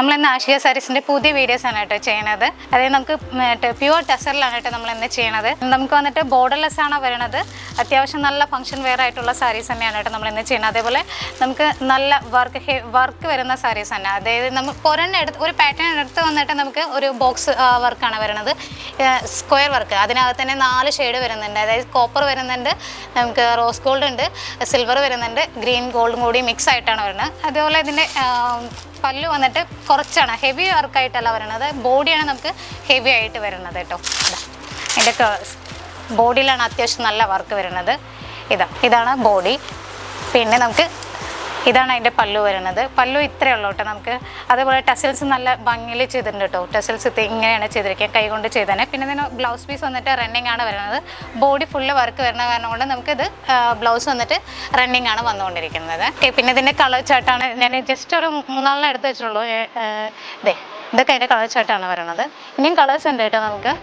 നമ്മൾ ഇന്ന് ആഷിക സാരീസിന്റെ പുതിയ വീഡിയോസ് ആണ് കേട്ടോ ചെയ്യണത്. അതായത് നമുക്ക് പ്യുവർ ടെസറിലാണ് കേട്ടോ നമ്മൾ ഇന്ന് ചെയ്യണത്. നമുക്ക് വന്നിട്ട് ബോർഡർലെസ് ആണ് വരുന്നത് അത്യാവശ്യം നല്ല ഫംഗ്ഷൻ വെയർ ആയിട്ടുള്ള സാരീസ് തന്നെയാണ് കേട്ടോ നമ്മൾ ഇന്ന് ചെയ്യുന്നത്. അതേപോലെ നമുക്ക് നല്ല വർക്ക് വർക്ക് വരുന്ന സാരീസ് തന്നെ. അതായത് നമ്മൾ ഒരെണ്ണം എടുത്ത് ഒരു പാറ്റേൺ എടുത്ത് വന്നിട്ട് നമുക്ക് ഒരു ബോക്സ് വർക്കാണ് വരുന്നത്. സ്ക്വയർ വർക്ക് അതിനകത്ത് തന്നെ നാല് ഷെയ്ഡ് വരുന്നുണ്ട്. അതായത് കോപ്പർ വരുന്നുണ്ട് നമുക്ക് റോസ് ഗോൾഡ് ഉണ്ട് സിൽവർ വരുന്നുണ്ട് ഗ്രീൻ ഗോൾഡും കൂടി മിക്സ് ആയിട്ടാണ് വരുന്നത്. അതേപോലെ ഇതിന്റെ പല്ല് വന്നിട്ട് കുറച്ചാണ്. ഹെവി വർക്കായിട്ടല്ല വരുന്നത്. ബോഡിയാണ് നമുക്ക് ഹെവി ആയിട്ട് വരുന്നത് കേട്ടോ. അതിന്റെ ബോഡിയിലാണ് അത്യാവശ്യം നല്ല വർക്ക് വരുന്നത്. ഇതാ ഇതാണ് ബോഡി. പിന്നെ നമുക്ക് ഇതാണ് അതിന്റെ പല്ലു വരുന്നത്. പല്ലു ഇത്രയേ ഉള്ളൂ കേട്ടോ നമുക്ക്. അതേപോലെ ടെസൽസ് നല്ല ഭംഗിയിൽ ചെയ്തിട്ടുണ്ട് കേട്ടോ. ടെസൽസ് ഇത് ഇങ്ങനെയാണ് ചെയ്തിരിക്കുക. കൈകൊണ്ട് ചെയ്തതന്നെ പിന്നെ ഇതിന് ബ്ലൗസ് പീസ് വന്നിട്ട് റണ്ണിങ് ആണ് വരുന്നത്. ബോഡി ഫുള്ള് വർക്ക് വരുന്ന കാരണം കൊണ്ട് നമുക്കിത് ബ്ലൗസ് വന്നിട്ട് റണ്ണിങ് ആണ് വന്നുകൊണ്ടിരിക്കുന്നത്. പിന്നെ ഇതിന്റെ കളർ ചാർട്ടാണ് ഞാൻ ജസ്റ്റ് ഒരു മൂന്നാളിനെ എടുത്ത് വെച്ചിട്ടുള്ളൂ. ദേ ഇതൊക്കെ അതിന്റെ കളർ ചാർട്ടാണ് വരുന്നത്. ഇനിയും കളേഴ്സ് ഉണ്ട് കേട്ടോ നമുക്ക്.